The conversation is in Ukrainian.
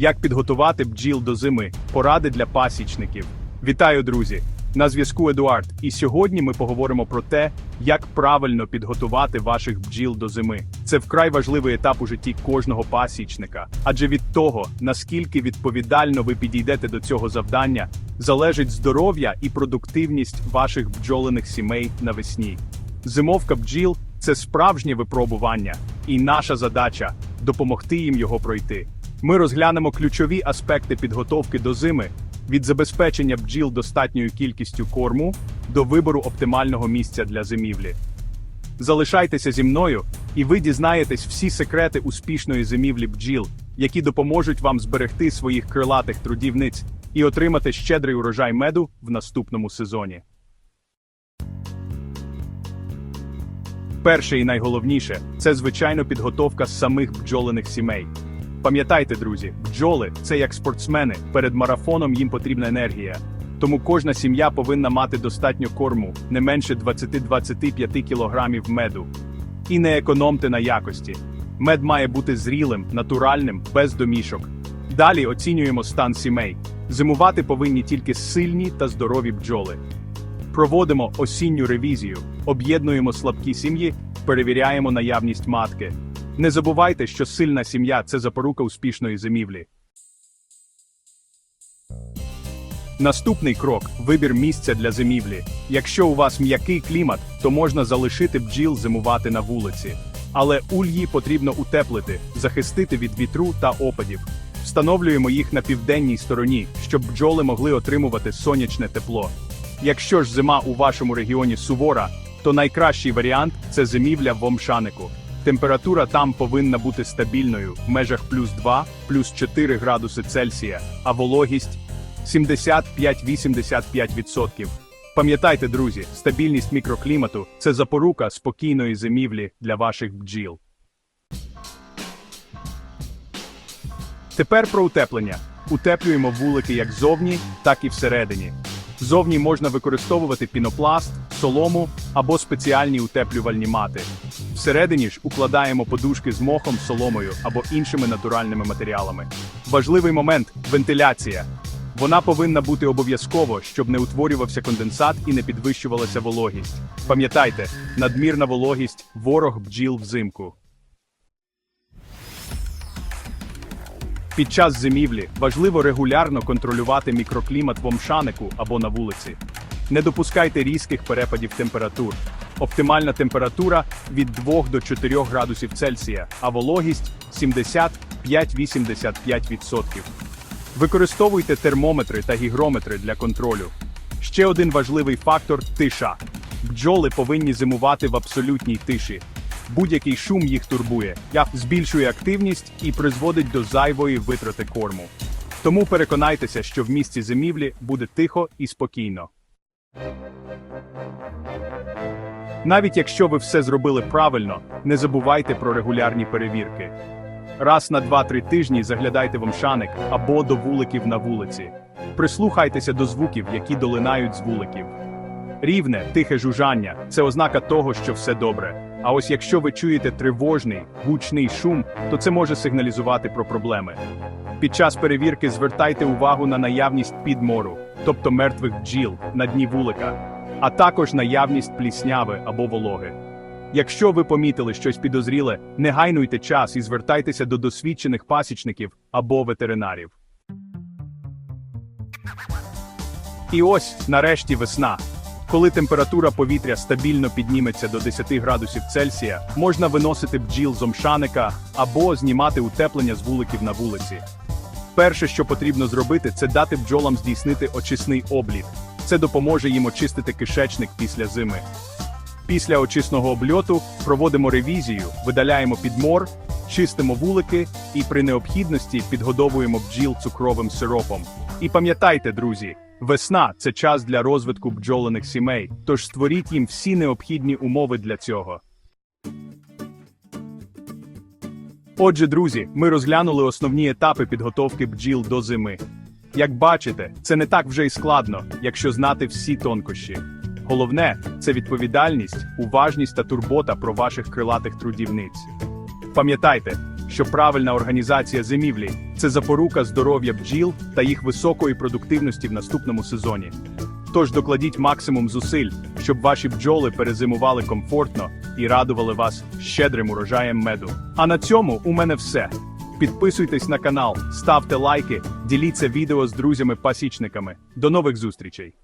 Як підготувати бджіл до зими? Поради для пасічників. Вітаю, друзі! На зв'язку Едуард, і сьогодні ми поговоримо про те, як правильно підготувати ваших бджіл до зими. Це вкрай важливий етап у житті кожного пасічника, адже від того, наскільки відповідально ви підійдете до цього завдання, залежить здоров'я і продуктивність ваших бджолиних сімей навесні. Зимовка бджіл це справжнє випробування, і наша задача допомогти їм його пройти. Ми розглянемо ключові аспекти підготовки до зими від забезпечення бджіл достатньою кількістю корму до вибору оптимального місця для зимівлі. Залишайтеся зі мною, і ви дізнаєтесь всі секрети успішної зимівлі бджіл, які допоможуть вам зберегти своїх крилатих трудівниць і отримати щедрий урожай меду в наступному сезоні. Перше і найголовніше це звичайно підготовка самих бджолиних сімей. Пам'ятайте, друзі, бджоли це як спортсмени. Перед марафоном їм потрібна енергія. Тому кожна сім'я повинна мати достатньо корму, не менше 20-25 кілограмів меду. І не економте на якості. Мед має бути зрілим, натуральним, без домішок. Далі оцінюємо стан сімей. Зимувати повинні тільки сильні та здорові бджоли. Проводимо осінню ревізію, об'єднуємо слабкі сім'ї, перевіряємо наявність матки. Не забувайте, що сильна сім'я це запорука успішної зимівлі. Наступний крок вибір місця для зимівлі. Якщо у вас м'який клімат, то можна залишити бджіл зимувати на вулиці. Але ульї потрібно утеплити, захистити від вітру та опадів. Встановлюємо їх на південній стороні, щоб бджоли могли отримувати сонячне тепло. Якщо ж зима у вашому регіоні сувора, то найкращий варіант це зимівля в омшанику. Температура там повинна бути стабільною в межах плюс 2, плюс 4 градуси Цельсія, а вологість 75-85%. Пам'ятайте, друзі, стабільність мікроклімату це запорука спокійної зимівлі для ваших бджіл. Тепер про утеплення. Утеплюємо вулики як зовні, так і всередині. Зовні можна використовувати пінопласт, солому або спеціальні утеплювальні мати. Всередині ж укладаємо подушки з мохом, соломою або іншими натуральними матеріалами. Важливий момент вентиляція. Вона повинна бути обов'язково, щоб не утворювався конденсат і не підвищувалася вологість. Пам'ятайте, надмірна вологість ворог бджіл взимку. Під час зимівлі важливо регулярно контролювати мікроклімат в омшанику або на вулиці. Не допускайте різких перепадів температур. Оптимальна температура від 2 до 4 градусів Цельсія, а вологість 75-85%. Використовуйте термометри та гігрометри для контролю. Ще один важливий фактор тиша. Бджоли повинні зимувати в абсолютній тиші. Будь-який шум їх турбує, збільшує активність і призводить до зайвої витрати корму. Тому переконайтеся, що в місці зимівлі буде тихо і спокійно. Навіть якщо ви все зробили правильно, не забувайте про регулярні перевірки. Раз на 2-3 тижні заглядайте в омшаник або до вуликів на вулиці. Прислухайтеся до звуків, які долинають з вуликів. Рівне, тихе жужжання це ознака того, що все добре. А ось якщо ви чуєте тривожний, гучний шум, то це може сигналізувати про проблеми. Під час перевірки звертайте увагу на наявність підмору, тобто мертвих бджіл на дні вулика, а також наявність плісняви або вологи. Якщо ви помітили щось підозріле, не гайнуйте час і звертайтеся до досвідчених пасічників або ветеринарів. І ось, нарешті, весна. Коли температура повітря стабільно підніметься до 10 градусів Цельсія, можна виносити бджіл з омшаника або знімати утеплення з вуликів на вулиці. Перше, що потрібно зробити, це дати бджолам здійснити очисний обліт. Це допоможе їм очистити кишечник після зими. Після очисного обльоту проводимо ревізію, видаляємо підмор, чистимо вулики і при необхідності підгодовуємо бджіл цукровим сиропом. І пам'ятайте, друзі, весна це час для розвитку бджолиних сімей, тож створіть їм всі необхідні умови для цього. Отже, друзі, ми розглянули основні етапи підготовки бджіл до зими. Як бачите, це не так вже й складно, якщо знати всі тонкощі. Головне це відповідальність, уважність та турбота про ваших крилатих трудівниць. Пам'ятайте, що правильна організація зимівлі Це запорука здоров'я бджіл та їх високої продуктивності в наступному сезоні. Тож докладіть максимум зусиль, щоб ваші бджоли перезимували комфортно і радували вас щедрим урожаєм меду. А на цьому у мене все. Підписуйтесь на канал, ставте лайки, діліться відео з друзями-пасічниками. До нових зустрічей!